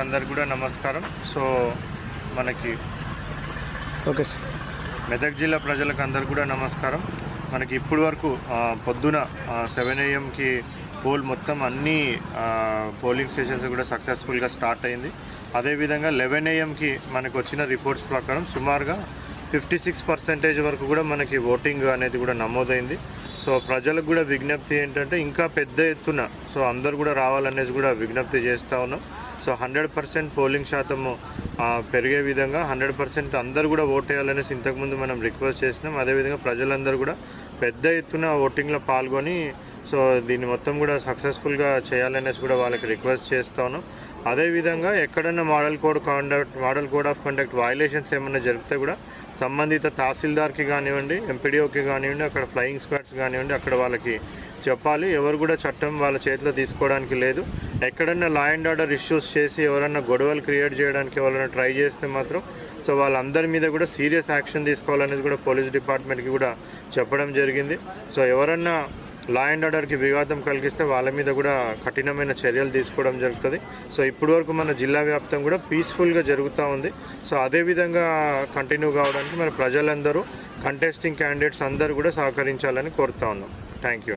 అందరికి కూడా నమస్కారం. సో మనకి ఓకే సార్. మెదక్ జిల్లా ప్రజలకు అందరికి కూడా నమస్కారం. మనకి ఇప్పటి వరకు పొద్దున సెవెన్ ఏఎంకి పోల్ మొత్తం అన్ని పోలింగ్ స్టేషన్స్ కూడా సక్సెస్ఫుల్గా స్టార్ట్ అయింది. అదేవిధంగా లెవెన్ ఏఎంకి మనకు వచ్చిన రిపోర్ట్స్ ప్రకారం సుమారుగా ఫిఫ్టీ సిక్స్ పర్సెంటేజ్ వరకు కూడా మనకి ఓటింగ్ అనేది కూడా నమోదైంది. సో ప్రజలకు కూడా విజ్ఞప్తి ఏంటంటే ఇంకా పెద్ద ఎత్తున సో అందరు కూడా రావాలనేది కూడా విజ్ఞప్తి చేస్తూ ఉన్నాం. సో హండ్రెడ్ పర్సెంట్ పోలింగ్ శాతము పెరిగే విధంగా హండ్రెడ్ పర్సెంట్ అందరూ కూడా ఓట్ వేయాలనేసి ఇంతకుముందు మనం రిక్వెస్ట్ చేసినాం. అదేవిధంగా ప్రజలందరూ కూడా పెద్ద ఎత్తున ఓటింగ్లో పాల్గొని సో దీన్ని మొత్తం కూడా సక్సెస్ఫుల్గా చేయాలనేసి కూడా వాళ్ళకి రిక్వెస్ట్ చేస్తాను అదేవిధంగా ఎక్కడన్నా model code conduct model code of conduct violations ఏమైనా జరిగితే కూడా సంబంధిత తహసీల్దార్కి కానివ్వండి ఎంపీడీఓకి కానివ్వండి అక్కడ ఫ్లయింగ్ స్క్వాడ్స్ కానివ్వండి అక్కడ వాళ్ళకి చెప్పాలి. ఎవరు కూడా చట్టం వాళ్ళ చేతిలో తీసుకోవడానికి లేదు. ఎక్కడన్నా లా అండ్ ఆర్డర్ ఇష్యూస్ చేసి ఎవరన్నా గొడవలు క్రియేట్ చేయడానికి ఎవరైనా ట్రై చేస్తే మాత్రం సో వాళ్ళందరి మీద కూడా సీరియస్ యాక్షన్ తీసుకోవాలనేది కూడా పోలీస్ డిపార్ట్మెంట్కి కూడా చెప్పడం జరిగింది. సో ఎవరన్నా లా అండ్ ఆర్డర్కి విఘాతం కలిగిస్తే వాళ్ళ మీద కూడా కఠినమైన చర్యలు తీసుకోవడం జరుగుతుంది. సో ఇప్పటి వరకు మన జిల్లా వ్యాప్తం కూడా పీస్ఫుల్గా జరుగుతూ ఉంది. సో అదే విధంగా కంటిన్యూ కావడానికి మన ప్రజలందరూ కంటెస్టింగ్ క్యాండిడేట్స్ అందరూ కూడా సహకరించాలని కోరుతా ఉన్నాం. Thank you